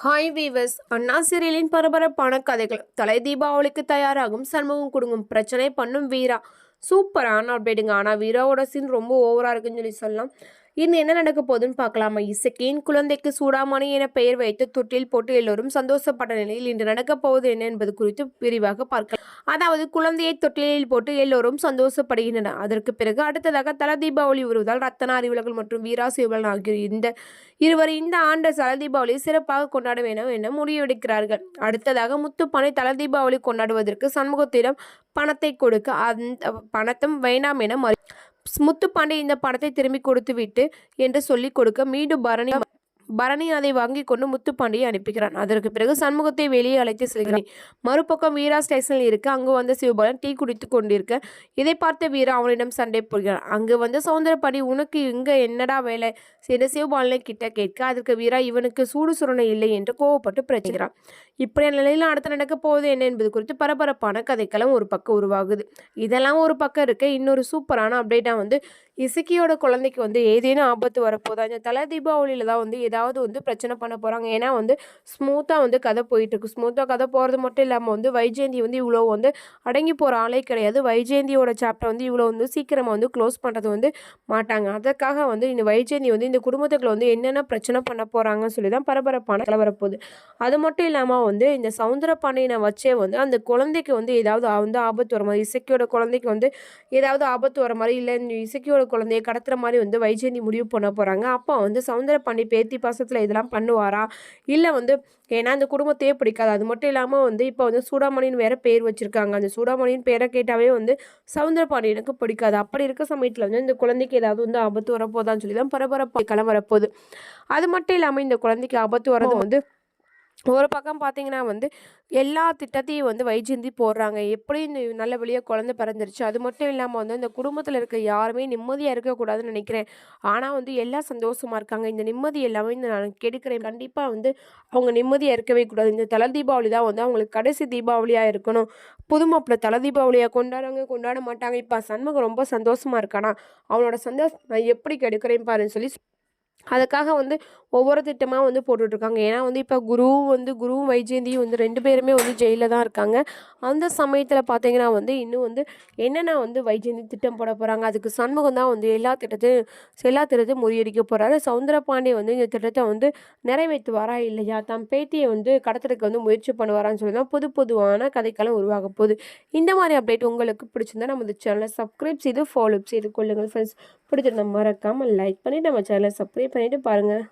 Hi viewers அண்ணா சீரியலின் பரபரப்பான கதைகள் தலை தீபாவளிக்கு தயாராகும் சண்முகம் குடுங்கும் பிரச்சனை பண்ணும் வீரா. சூப்பரான அப்டேட்டுங்க ஆனால் வீராவோட சீன் ரொம்ப ஓவராக இருக்குன்னு சொல்லி சொல்லலாம். இன்னும் என்ன நடக்க போகுதுன்னு பார்க்கலாமா. இசைக்கின் குழந்தைக்கு சூடாமணி என பெயர் வைத்து தொட்டில் போட்டு எல்லோரும் சந்தோஷப்பட்ட நிலையில் இன்று நடக்கப் போவது என்ன என்பது குறித்து விரிவாக பார்க்கலாம். அதாவது குழந்தையை தொட்டிலில் போட்டு எல்லோரும் சந்தோஷப்படுகின்றனர். அதற்கு பிறகு அடுத்ததாக தல தீபாவளி வருவதால் ரத்தன அறிவுலகள் மற்றும் வீரா சிவலன் ஆகியோர் இந்த இருவர் இந்த ஆண்டு தல தீபாவளி சிறப்பாக கொண்டாட வேண்டும் என முடிவெடுக்கிறார்கள். அடுத்ததாக முத்துப்பானை தல தீபாவளி கொண்டாடுவதற்கு சண்முகத்திடம் பணத்தை கொடுக்க அந்த பணத்தும் வேண்டாம் என மறு முத்துப்பாண்டி இந்த பணத்தை திரும்பி கொடுத்துவிட்டு என்று சொல்லிக் கொடுக்க மீண்டும் பரணி பரணி அதை வாங்கி கொண்டு முத்துப்பாண்டியை அனுப்புகிறான் அதற்கு பிறகு சண்முகத்தை வெளியே அழைத்து செல்கிறான். மறுபக்கம் வீரா ஸ்டேஷனில் இருக்க அங்கு வந்த சிவபாலன் டீ குடித்து கொண்டிருக்க இதை பார்த்த வீரா அவனிடம் சண்டை போடுகிறான். அங்கு வந்த சௌந்தரபாண்டி உனக்கு இங்கே என்னடா வேலை? என்று சிவபாலனை கிட்ட கேட்க அதற்கு வீரா இவனுக்கு சூடு சுரணை இல்லை என்று கோவப்பட்டு பிரச்சுகிறான் இப்படியான நிலையில் அடுத்து நடக்க போகுது என்ன என்பது குறித்து பரபரப்பான கதைக்களம் ஒரு பக்கம் உருவாகுது. இதெல்லாம் ஒரு பக்கம் இருக்க இன்னொரு சூப்பரான அப்டேட்டாக வந்து இசுக்கியோட குழந்தைக்கு வந்து ஏதேனும் ஆபத்து வரப்போதா? இந்த தலை தீபாவளியில் தான் வந்து ஏதாவது ஏதாவது வந்து பிரச்சனை பண்ண போகிறாங்க ஏன்னா வந்து ஸ்மூத்தாக வந்து கதை போயிட்டுருக்கு. ஸ்மூத்தாக கதை போகிறது மட்டும் இல்லாமல் வந்து வைஜெயந்தி வந்து இவ்வளோ வந்து அடங்கி போகிற ஆளே கிடையாது. வைஜெயந்தியோட சாப்டர் வந்து இவ்வளோ வந்து சீக்கிரமாக வந்து க்ளோஸ் பண்ணுறது வந்து மாட்டாங்க. அதற்காக வந்து இந்த வைஜெயந்தி வந்து இந்த குடும்பத்துக்குள்ள வந்து என்னென்ன பிரச்சனை பண்ண போகிறாங்கன்னு சொல்லி தான் பரபரப்பான கலவரப்போகுது அது மட்டும் இல்லாமல் வந்து இந்த சவுந்தர பாண்டியனை வச்சே வந்து அந்த குழந்தைக்கு வந்து ஏதாவது வந்து ஆபத்து வர மாதிரி இசைக்கியோட குழந்தைக்கு வந்து ஏதாவது ஆபத்து வர மாதிரி இல்லை இசைக்கியோட குழந்தைய கடத்துற மாதிரி வந்து வைஜெயந்தி முடிவு பண்ண போகிறாங்க அப்போ வந்து சவுந்தர பாண்டி பேத்தி பாசத்தில் இதெல்லாம் பண்ணுவாரா? இல்லை வந்து ஏன்னா அந்த குடும்பத்தையே பிடிக்காது. அது மட்டும் இல்லாமல் வந்து இப்போ வந்து சூடாமணின்னு வேற பேர் வச்சுருக்காங்க. அந்த சூடாமணின்னு பேரை கேட்டாவே வந்து சவுந்தர பாண்டியனுக்கு பிடிக்காது. அப்படி இருக்க சமயத்தில் வந்து இந்த குழந்தைக்கு ஏதாவது வந்து ஆபத்து வரப்போதான்னு சொல்லி தான் பரபரப்பு களம் வரப்போகுது அது மட்டும் இல்லாமல் இந்த குழந்தைக்கு ஆபத்து வர்றது வந்து ஒரு பக்கம் பார்த்தீங்கன்னா வந்து எல்லா திட்டத்தையும் வந்து வைஜந்தி போடுறாங்க. எப்படி இந்த நல்லபடியாக குழந்தை பிறந்துருச்சு? அது மட்டும் இல்லாமல் வந்து இந்த குடும்பத்தில் இருக்க யாருமே நிம்மதியாக இருக்கக்கூடாதுன்னு நினைக்கிறேன். ஆனால் வந்து எல்லாம் சந்தோஷமாக இருக்காங்க. இந்த நிம்மதி எல்லாமே இந்த நான் கெடுக்கிறேன் கண்டிப்பாக வந்து அவங்க நிம்மதியாக இருக்கவே கூடாது. இந்த தலை தீபாவளி தான் வந்து அவங்களுக்கு கடைசி தீபாவளியாக இருக்கணும். புது மாப்பிள்ளை தலை தீபாவளியாக கொண்டாடுறாங்க கொண்டாட மாட்டாங்க. இப்போ சண்முகம் ரொம்ப சந்தோஷமாக இருக்கானா? அவனோட சந்தோஷம் நான் எப்படி கெடுக்கிறேன் பாருன்னு சொல்லி அதுக்காக வந்து ஒவ்வொரு திட்டமாக வந்து போட்டுட்ருக்காங்க. ஏன்னா வந்து இப்போ குருவும் வந்து குருவும் வைஜெயந்தியும் வந்து ரெண்டு பேருமே வந்து ஜெயிலில் தான் இருக்காங்க. அந்த சமயத்தில் பார்த்தீங்கன்னா வந்து இன்னும் வந்து என்னென்ன வந்து வைஜெயந்தி திட்டம் போட போகிறாங்க அதுக்கு சண்முகம் தான் வந்து எல்லா திட்டத்தையும் எல்லா திட்டத்தையும் முறியடிக்க போகிறாரு சவுந்தரபாண்டிய வந்து இந்த திட்டத்தை வந்து நிறைவேற்றுவாரா இல்லையா? தம் பேத்தியை வந்து கடத்துறதுக்கு வந்து முயற்சி பண்ணுவாரான்னு சொல்லி தான் புது பொதுவான கதைக்கெல்லாம் உருவாக போகுது. இந்த மாதிரி அப்டேட் உங்களுக்கு பிடிச்சிருந்தா நம்ம சேனலை சப்ஸ்கிரைப் செய்து ஃபாலோ செய்து கொள்ளுங்கள் ஃப்ரெண்ட்ஸ் பிடிச்சிருந்தா மறக்காமல் லைக் பண்ணி நம்ம சேனலை சப்ஸ்கிரைப் பண்ணிவிட்டு பாருங்கள்